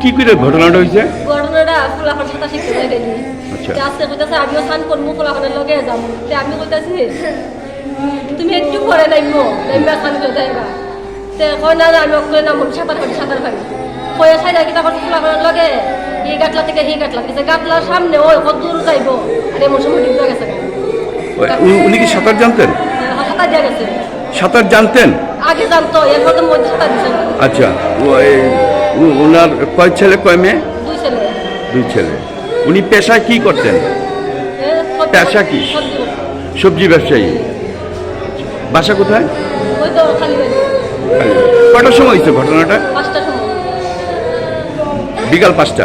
কি করে ঘটনাটা হয়েছে ঘটনাটা ফলাফল সাঁতা শিখতে যাই আচ্ছা। আজকে কইতাছে আমিও স্নান করব ফলাফলের লগে যাব তে আমি কইতাছি তুমি একটু পরে নাইমো নাইমা স্নান করে যাইবা। তে কয় না না আমি অক্ষরে নামো সাঁতার পারি সাঁতার পারি কয়ে ফলাফলের লগে? এই গাটলা থেকে সেই গাটলা। গেছে গাটলার সামনে ওই কত দূর যাইবো? আর এমন সময় ডিগা গেছে। উনি- কি সাঁতার জানতেন? সাঁতার দিয়া গেছে। সাঁতার জানতেন? আগে জানতো এরপর তো মধ্যে সাঁতার আচ্ছা ওনার কয় ছেলে কয় মেয়ে? দুই ছেলে। উনি পেশায় কি করতেন? পেশা কি? সবজি ব্যবসায়ী। বাসা কোথায়? কটার সময় হয়েছে ঘটনাটা? বিকাল পাঁচটা।